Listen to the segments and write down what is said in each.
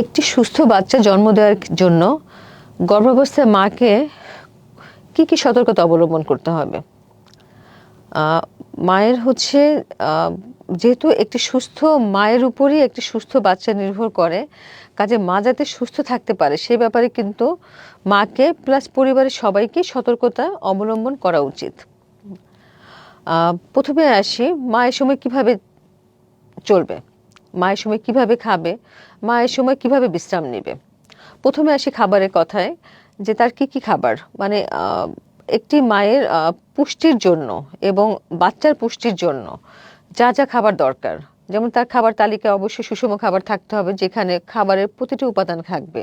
একটি সুস্থ বাচ্চা জন্ম দেওয়ার জন্য গর্ভাবস্থায় মাকে কি কি সতর্কতা অবলম্বন করতে হবে? মায়ের হচ্ছে যেহেতু একটি সুস্থ মায়ের উপরই একটি সুস্থ বাচ্চা নির্ভর করে, কাজে মা যাতে সুস্থ থাকতে পারে, সে ব্যাপারে কিন্তু মাকে প্লাস পরিবারের সবাইকে সতর্কতা অবলম্বন করা উচিত। প্রথমে আসি, মা এ সময় কীভাবে চলবে? মায়ের সময় কীভাবে খাবে, মায়ের সময় কীভাবে বিশ্রাম নেবে। প্রথমে আসি খাবারের কথায়, যে তার কি কি খাবার? মানে একটি মায়ের পুষ্টির জন্য এবং বাচ্চার পুষ্টির জন্য যা যা খাবার দরকার। যেমন তার খাবার তালিকায় অবশ্যই সুষম খাবার থাকতে হবে, যেখানে খাবারের প্রতিটি উপাদান থাকবে।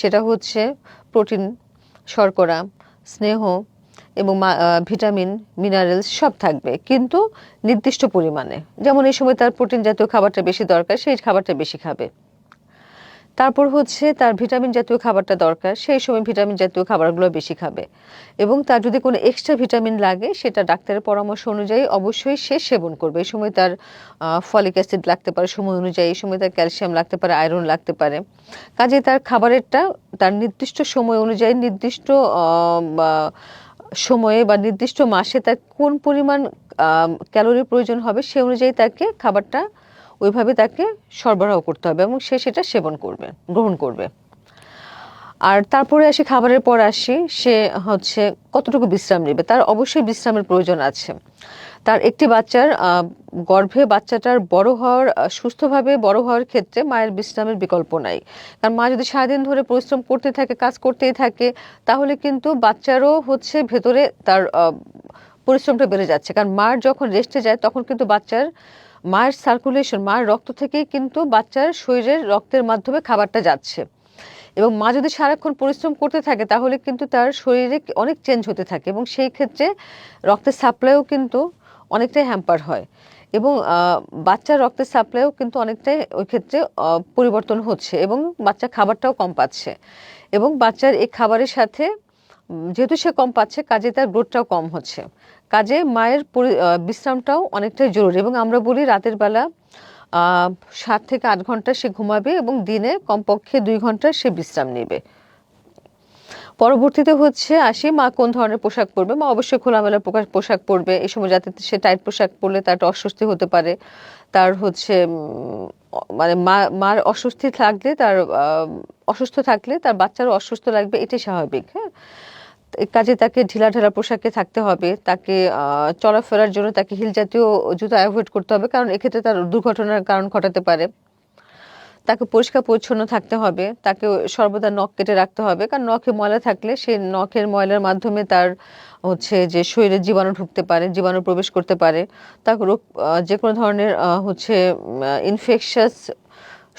সেটা হচ্ছে প্রোটিন, শর্করা, স্নেহ এবং ভিটামিন, মিনারেলস সব থাকবে, কিন্তু নির্দিষ্ট পরিমাণে। যেমন এই সময় তার প্রোটিন জাতীয় খাবারটা বেশি দরকার, সেই খাবারটা বেশি খাবে। তারপর হচ্ছে তার ভিটামিন জাতীয় খাবারটা দরকার, সেই সময় ভিটামিন জাতীয় খাবারগুলো বেশি খাবে। এবং তার যদি কোনো এক্সট্রা ভিটামিন লাগে, সেটা ডাক্তারের পরামর্শ অনুযায়ী অবশ্যই সে সেবন করবে। এই সময় তার ফলিক অ্যাসিড লাগতে পারে সময় অনুযায়ী, এই সময় তার ক্যালসিয়াম লাগতে পারে, আয়রন লাগতে পারে। কাজে তার খাবারেরটা, তার নির্দিষ্ট সময় অনুযায়ী নির্দিষ্ট সময়ে বা নির্দিষ্ট মাসে তার কোন পরিমাণ ক্যালোরি প্রয়োজন হবে সে অনুযায়ী তাকে খাবারটা ওইভাবে তাকে সরবরাহ করতে হবে এবং সে সেটা সেবন করবে, গ্রহণ করবে। আর তারপরে আসি খাবারের পর আসি সে হচ্ছে কতটুকু বিশ্রাম নেবে, তার অবশ্যই বিশ্রামের প্রয়োজন আছে। তার একটি বাচ্চার গর্ভে বাচ্চাটার বড় হওয়ার সুস্থভাবে বড় হওয়ার ক্ষেত্রে মায়ের বিশ্রামের বিকল্প নাই। কারণ মা যদি সারাদিন ধরে পরিশ্রম করতে থাকে, কাজ করতেই থাকে, তাহলে কিন্তু বাচ্চারও হচ্ছে ভেতরে তার পরিশ্রমটা বেড়ে যাচ্ছে। কারণ মার যখন রেস্টে যায়, তখন কিন্তু বাচ্চার, মায়ের সার্কুলেশন মায়ের রক্ত থেকেই কিন্তু বাচ্চার শরীরের রক্তের মাধ্যমে খাবারটা যাচ্ছে। এবং মা যদি সারাক্ষণ পরিশ্রম করতে থাকে, তাহলে কিন্তু তার শরীরে অনেক চেঞ্জ হতে থাকে। এবং সেই ক্ষেত্রে রক্তের সাপ্লাইও কিন্তু অনেকটাই হ্যাম্পার হয়। এবং বাচ্চার রক্তের সাপ্লাইও কিন্তু অনেকটাই ওই ক্ষেত্রে পরিবর্তন হচ্ছে এবং বাচ্চা খাবারটাও কম পাচ্ছে। এবং বাচ্চার এই খাবারের সাথে যেহেতু সে কম পাচ্ছে, কাজে তার গ্রোথটাও কম হচ্ছে। কাজে মায়ের বিশ্রামটাও অনেকটাই জরুরি এবং আমরা বলি রাতের বেলা সাত থেকে আট ঘণ্টা সে ঘুমাবে এবং দিনে কমপক্ষে দুই ঘণ্টা সে বিশ্রাম নেবে। পরবর্তীতে হচ্ছে আসি মা কোন ধরনের পোশাক পরবে? মা অবশ্যই খোলামেলা পোকা- পোশাক পরবে। এই সময় যাতে সে টাইট পোশাক পরলে তার একটা অস্বস্তি হতে পারে। তার হচ্ছে মানে মা, মার অস্বস্তি থাকলে তার অসুস্থ থাকলে তার বাচ্চারও অসুস্থ লাগবে, এটাই স্বাভাবিক হ্যাঁ? কাজে তাকে ঢিলা ঢালা পোশাকে থাকতে হবে। তাকে চলাফেরার জন্য তাকে হিল জাতীয় জুতো অ্যাভয়েড করতে হবে, কারণ এক্ষেত্রে তার দুর্ঘটনার কারণ ঘটাতে পারে। তাকে পরিষ্কার পরিচ্ছন্ন থাকতে হবে, তাকে সর্বদা নখ কেটে রাখতে হবে, কারণ নখে ময়লা থাকলে সেই নখের ময়লার মাধ্যমে তার হচ্ছে যে শরীরে জীবাণু ঢুকতে পারে জীবাণু প্রবেশ করতে পারে। তাকে রোগ যে কোনো ধরনের হচ্ছে ইনফেকশাস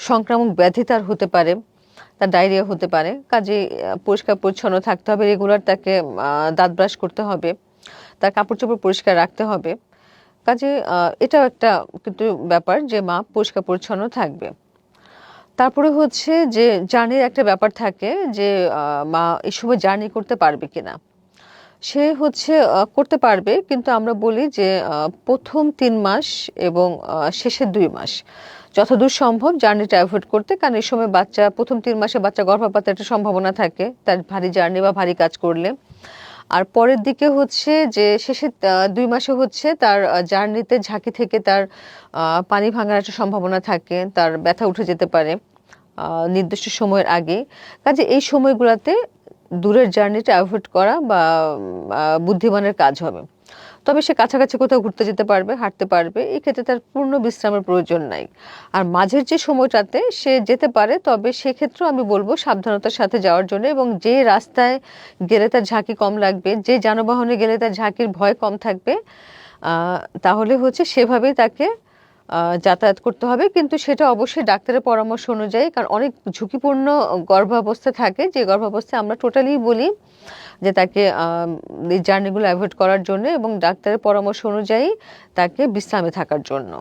সংক্রামক ব্যাধি তার হতে পারে, তার ডায়রিয়া হতে পারে। কাজে পরিষ্কার পরিচ্ছন্ন থাকতে হবে রেগুলার তাকে দাঁত ব্রাশ করতে হবে, তার কাপড় চোপড় পরিষ্কার রাখতে হবে। কাজে এটাও একটা কিন্তু ব্যাপার যে মা পরিষ্কার পরিচ্ছন্ন থাকবে। তারপরে হচ্ছে যে জার্নির একটা ব্যাপার থাকে যে মা এই সময় জার্নি করতে পারবে কিনা। সে হচ্ছে করতে পারবে, কিন্তু আমরা বলি যে প্রথম তিন মাস এবং শেষের দুই মাস। যতদূর সম্ভব জার্নিটা অ্যাভয়েড করতে, কারণ এই সময় বাচ্চা, প্রথম তিন মাসে বাচ্চা গর্ভপাতের একটা সম্ভাবনা থাকে, তার ভারী জার্নি বা ভারী কাজ করলে। আর পরের দিকে হচ্ছে যে শেষে দুই মাসে হচ্ছে তার জার্নিতে ঝাঁকি থেকে তার পানি ভাঙার একটা সম্ভাবনা থাকে, তার ব্যথা উঠে যেতে পারে নির্দিষ্ট সময়ের আগে। কাজে এই সময়গুলোতে দূরের জার্নিটা অ্যাভয়েড করা বা বুদ্ধিমানের কাজ হবে। তবে সে কাছাকাছি কোথাও ঘুরতে যেতে পারবে, হাঁটতে পারবে, এই ক্ষেত্রে তার পূর্ণ বিশ্রামের প্রয়োজন নাই। আর মাঝের যে সময়টাতে সে যেতে পারে, তবে সেক্ষেত্রেও আমি বলব সাবধানতার সাথে যাওয়ার জন্য এবং যে রাস্তায় গেলে তার ঝাঁকি কম লাগবে, যে যানবাহনে গেলে তার ঝাঁকির ভয় কম থাকবে তাহলে হচ্ছে সেভাবেই তাকে যাতায়াত করতে হবে, কিন্তু সেটা অবশ্যই ডাক্তারের পরামর্শ অনুযায়ী, কারণ অনেক ঝুঁকিপূর্ণ গর্ভাবস্থা থাকে, যে গর্ভাবস্থায় আমরা টোটালি বলি যে তাকে এই জার্নিগুলো অ্যাভয়েড করার জন্য এবং ডাক্তারের পরামর্শ অনুযায়ী তাকে বিশ্রামে থাকার জন্য।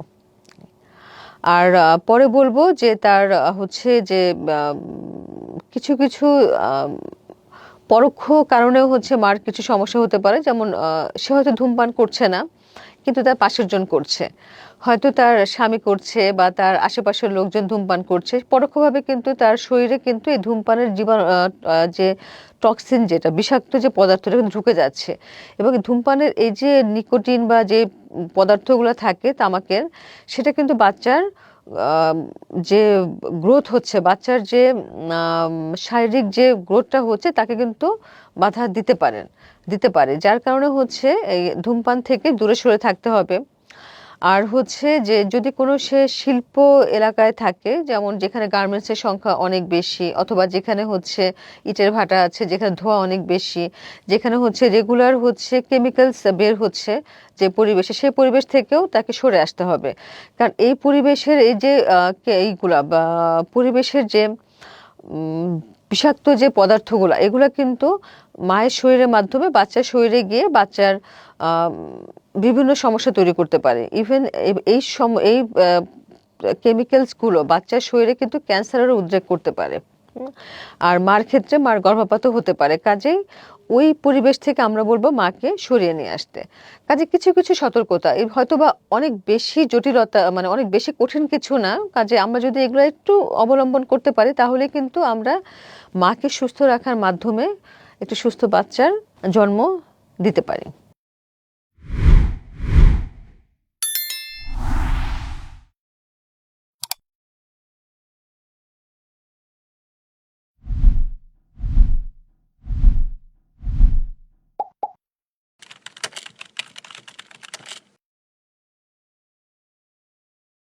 আর পরে বলব যে তার হচ্ছে যে কিছু কিছু পরোক্ষ কারণেও হচ্ছে মার কিছু সমস্যা হতে পারে, যেমন সে হয়তো ধূমপান করছে না কিন্তু তার পাশের জন করছে। হয়তো তার স্বামী করছে বা তার আশেপাশের লোকজন ধূমপান করছে। পরোক্ষভাবে কিন্তু তার শরীরে কিন্তু এই ধূমপানের জীবাণু যে টক্সিন যেটা, বিষাক্ত যে পদার্থটা কিন্তু ঢুকে যাচ্ছে। এবং ধূমপানের এই যে নিকোটিন বা যে পদার্থগুলো থাকে, তামাকের, সেটা কিন্তু বাচ্চার যে গ্রোথ হচ্ছে, বাচ্চার যে শারীরিক যে গ্রোথটা হচ্ছে, তাকে কিন্তু বাধা দিতে পারেন, দিতে পারে। যার কারণে হচ্ছে এই ধূমপান থেকে দূরে সরে থাকতে হবে। আর হচ্ছে যে যদি কোনো সে শিল্প এলাকায় থাকে, যেমন যেখানে গার্মেন্টসের সংখ্যা অনেক বেশি, অথবা যেখানে হচ্ছে ইটের ভাটা আছে, যেখানে ধোঁয়া অনেক বেশি, যেখানে হচ্ছে রেগুলার হচ্ছে কেমিক্যালস বের হচ্ছে যে পরিবেশে, সেই পরিবেশ থেকেও তাকে সরে আসতে হবে। কারণ এই পরিবেশের এই যে এইগুলা, বা পরিবেশের যে বিষাক্ত যে পদার্থগুলো, এগুলো কিন্তু মায়ের শরীরের মাধ্যমে বাচ্চার শরীরে গিয়ে বাচ্চার বিভিন্ন সমস্যা তৈরি করতে পারে। ইভেন এই সম, এই কেমিক্যালসগুলো বাচ্চার শরীরে কিন্তু ক্যান্সারেরও উদ্রেক করতে পারে। আর মার ক্ষেত্রে মার গর্ভপাতও হতে পারে। কাজেই ওই পরিবেশ থেকে আমরা বলব মাকে সরিয়ে নিয়ে আসতে। কাজে কিছু কিছু সতর্কতা। হয়তো বা অনেক বেশি জটিলতা মানে অনেক বেশি কঠিন কিছু না। কাজে আমরা যদি এগুলো একটু অবলম্বন করতে পারি, তাহলে কিন্তু আমরা মাকে সুস্থ রাখার মাধ্যমে একটু সুস্থ বাচ্চার জন্ম দিতে পারি।